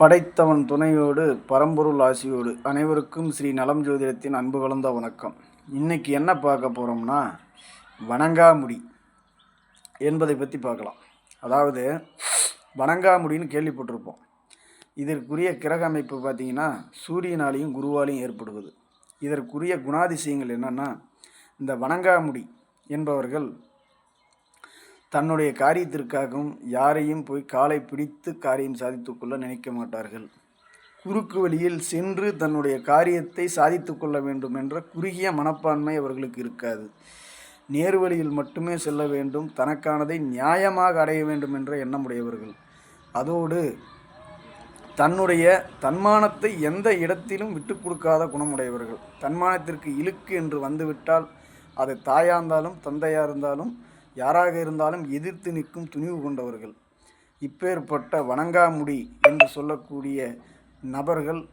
படைத்தவன் துணையோடு பரம்பொருள் ஆசியோடு அனைவருக்கும் ஸ்ரீ நலம் ஜோதிடத்தின் அன்பு கலந்த வணக்கம். இன்றைக்கி என்ன பார்க்க போகிறோம்னா வணங்காமுடி என்பதை பற்றி பார்க்கலாம். அதாவது வணங்காமுடின்னு கேள்விப்பட்டிருப்போம். இதற்குரிய கிரக அமைப்பு பார்த்திங்கன்னா சூரியனாலையும் குருவாலையும் ஏற்படுவது. இதற்குரிய குணாதிசயங்கள் என்னென்னா இந்த வணங்காமுடி என்பவர்கள் தன்னுடைய காரியத்திற்காகவும் யாரையும் போய் காலை பிடித்து காரியம் சாதித்துக்கொள்ள நினைக்க மாட்டார்கள். குறுக்கு வழியில் சென்று தன்னுடைய காரியத்தை சாதித்து கொள்ள வேண்டும் என்ற குறுகிய மனப்பான்மை அவர்களுக்கு இருக்காது. நேர்வழியில் மட்டுமே செல்ல வேண்டும் தனக்கானதை நியாயமாக அடைய வேண்டும் என்ற எண்ணமுடையவர்கள் அதோடு தன்னுடைய தன்மானத்தை எந்த இடத்திலும் விட்டு கொடுக்காத குணமுடையவர்கள் தன்மானத்திற்கு இழுக்கு என்று வந்துவிட்டால் அது தாயாக இருந்தாலும் தந்தையாக இருந்தாலும் யாராக இருந்தாலும் எதிர்த்து நிற்கும் துணிவு கொண்டவர்கள். இப்பேற்பட்ட வணங்காமுடி என்று சொல்லக்கூடிய நபர்கள்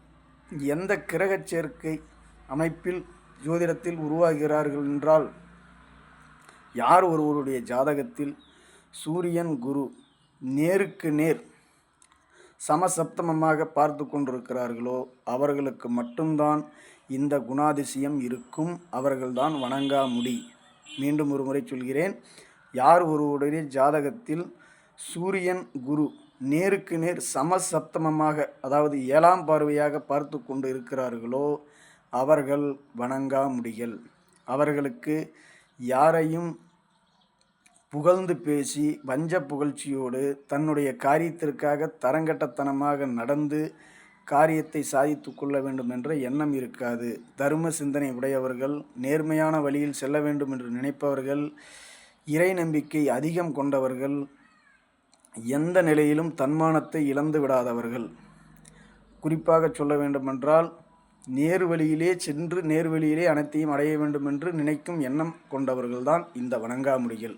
எந்த கிரகச் சேர்க்கை அமைப்பில் ஜோதிடத்தில் உருவாகிறார்கள் என்றால் யார் ஒருவருடைய ஜாதகத்தில் சூரியன் குரு நேருக்கு நேர் சமசப்தமமாக பார்த்து கொண்டிருக்கிறார்களோ அவர்களுக்கு மட்டும்தான் இந்த குணாதிசயம் இருக்கும். அவர்கள்தான் வணங்காமுடி. மீண்டும் ஒரு முறை சொல்கிறேன். யார் ஒருவருடைய ஜாதகத்தில் சூரியன் குரு நேருக்கு நேர் சமசப்தமமாக அதாவது ஏழாம் பார்வையாக பார்த்து கொண்டு இருக்கிறார்களோ அவர்கள் வணங்கா முடிகள் அவர்களுக்கு யாரையும் புகழ்ந்து பேசி வஞ்ச புகழ்ச்சியோடு தன்னுடைய காரியத்திற்காக தரங்கட்டத்தனமாக நடந்து காரியத்தை சாதித்து கொள்ள வேண்டும் என்ற எண்ணம் இருக்காது. தர்ம சிந்தனை உடையவர்கள் நேர்மையான வழியில் செல்ல வேண்டும் என்று நினைப்பவர்கள் இறை நம்பிக்கை அதிகம் கொண்டவர்கள் எந்த நிலையிலும் தன்மானத்தை இழந்து விடாதவர்கள். குறிப்பாக சொல்ல வேண்டுமென்றால் நேர்வழியிலே சென்று நேர்வழியிலே அனைத்தையும் அடைய வேண்டும் என்று நினைக்கும் எண்ணம் கொண்டவர்கள்தான் இந்த வணங்காமுடிகள்.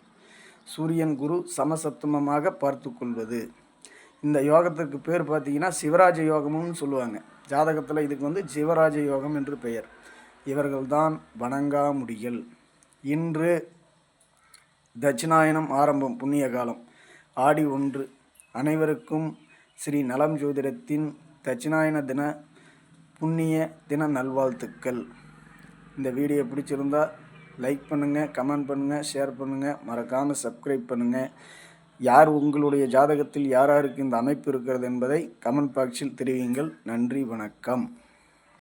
சூரியன் குரு சமசத்துவமாக பார்த்து கொள்வது. இந்த யோகத்திற்கு பேர் பார்த்தீங்கன்னா சிவராஜ யோகம்னு சொல்லுவாங்க. ஜாதகத்தில் இதுக்கு வந்து சிவராஜ யோகம் என்று பெயர். இவர்கள்தான் வணங்காமுடிகள். இன்று தட்சிணாயனம் ஆரம்பம் புண்ணிய காலம். ஆடி ஒன்று. அனைவருக்கும் ஸ்ரீ நலம் ஜோதிடத்தின் தட்சிணாயன தின புண்ணிய தின நல்வாழ்த்துக்கள். இந்த வீடியோ பிடிச்சிருந்தா லைக் பண்ணுங்கள் கமெண்ட் பண்ணுங்கள் ஷேர் பண்ணுங்கள் மறக்காமல் சப்ஸ்கிரைப் பண்ணுங்கள் யார் உங்களுடைய ஜாதகத்தில் யாராருக்கு இந்த அமைப்பு இருக்கிறது என்பதை கமெண்ட் பாக்ஸில் தெரிவியுங்கள் நன்றி வணக்கம்.